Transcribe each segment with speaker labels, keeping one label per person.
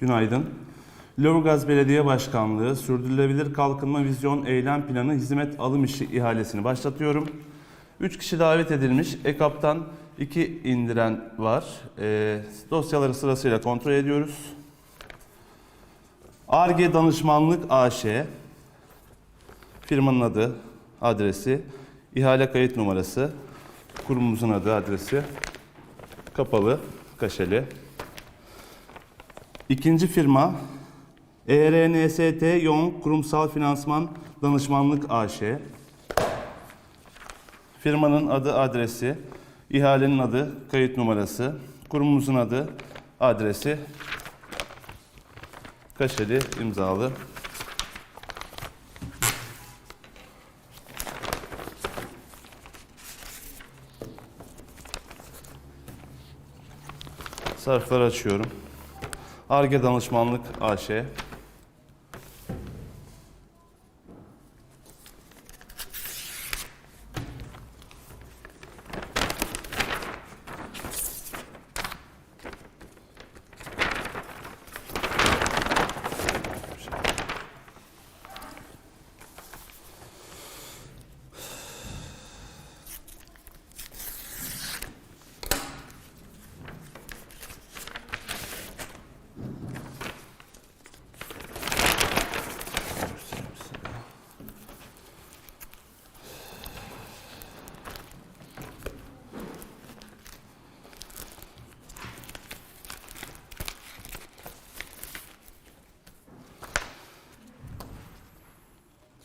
Speaker 1: Günaydın. Lorgaz Belediye Başkanlığı Sürdürülebilir Kalkınma Vizyon Eylem Planı Hizmet Alım İşi ihalesini başlatıyorum. 3 kişi davet edilmiş. EKAP'tan 2 indiren var. Ee, dosyaları sırasıyla kontrol ediyoruz. ARGE Danışmanlık AŞ Firmanın adı, adresi, ihale kayıt numarası, kurumumuzun adı, adresi, kapalı, kaşeli. İkinci firma ERNST Yoğun Kurumsal Finansman Danışmanlık AŞ. Firmanın adı, adresi, ihalenin adı, kayıt numarası, kurumumuzun adı, adresi, kaşeli, imzalı. Sarfları açıyorum. Arge Danışmanlık AŞ.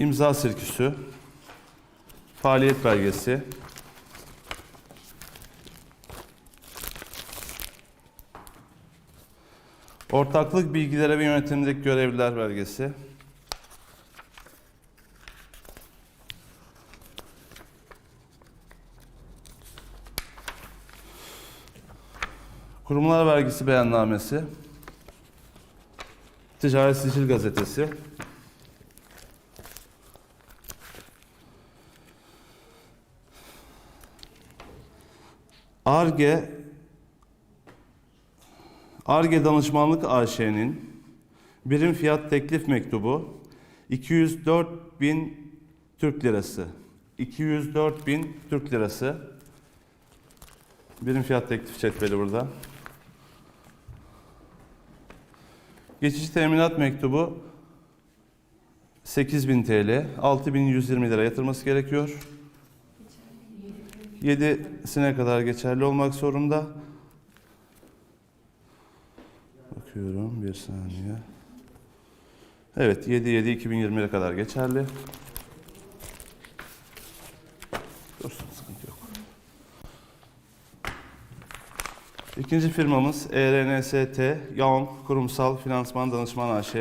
Speaker 1: İmza sirküsü. Faaliyet belgesi. Ortaklık bilgilere ve yönetimdeki görevliler belgesi. Kurumlar vergisi beyannamesi. Ticaret Sicil Gazetesi. ARGE ARGE Danışmanlık AŞ'nin birim fiyat teklif mektubu 204 bin Türk lirası. 204 bin Türk lirası. Birim fiyat teklif cetveli burada. Geçici teminat mektubu 8000 TL, 6120 lira yatırması gerekiyor. 7'sine kadar geçerli olmak zorunda. Bakıyorum bir saniye. Evet 7 7 2020'ye kadar geçerli. Dursun sıkıntı yok. İkinci firmamız E ERNST Young Kurumsal Finansman Danışman AŞ.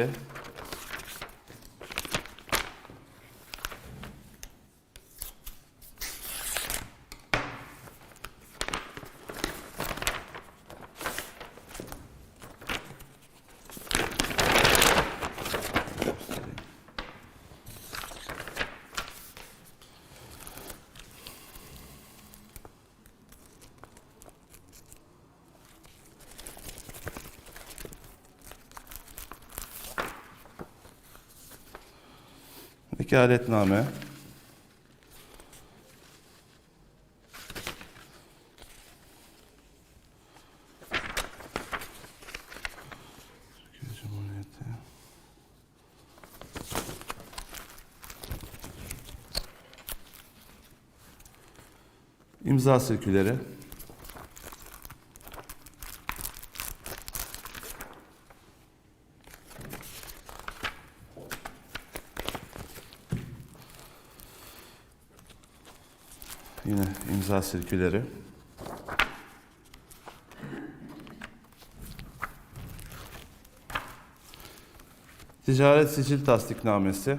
Speaker 1: Vekaletname. İmza sirküleri. Yine imza sirküleri. Ticaret sicil tasdiknamesi.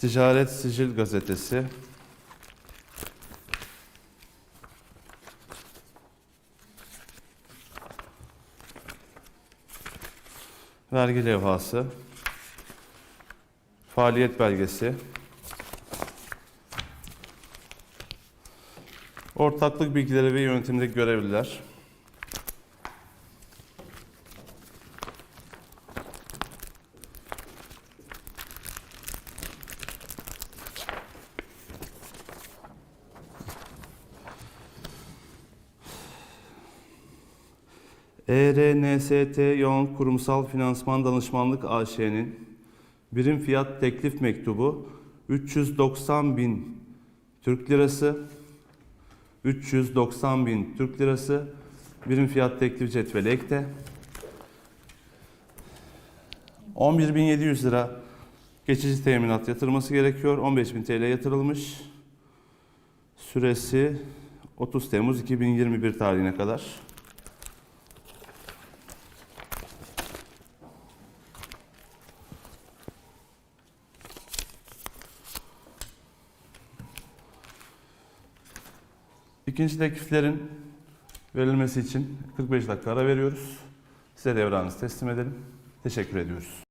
Speaker 1: Ticaret sicil gazetesi. vergi levhası, faaliyet belgesi, ortaklık bilgileri ve yönetimdeki görevliler, ERNST Yoğun Kurumsal Finansman Danışmanlık AŞ'nin birim fiyat teklif mektubu 390 bin Türk lirası 390 bin Türk lirası birim fiyat teklif cetveli ekte 11.700 lira geçici teminat yatırması gerekiyor. 15.000 TL yatırılmış. Süresi 30 Temmuz 2021 tarihine kadar. İkinci tekliflerin verilmesi için 45 dakika ara veriyoruz. Size devranızı teslim edelim. Teşekkür ediyoruz.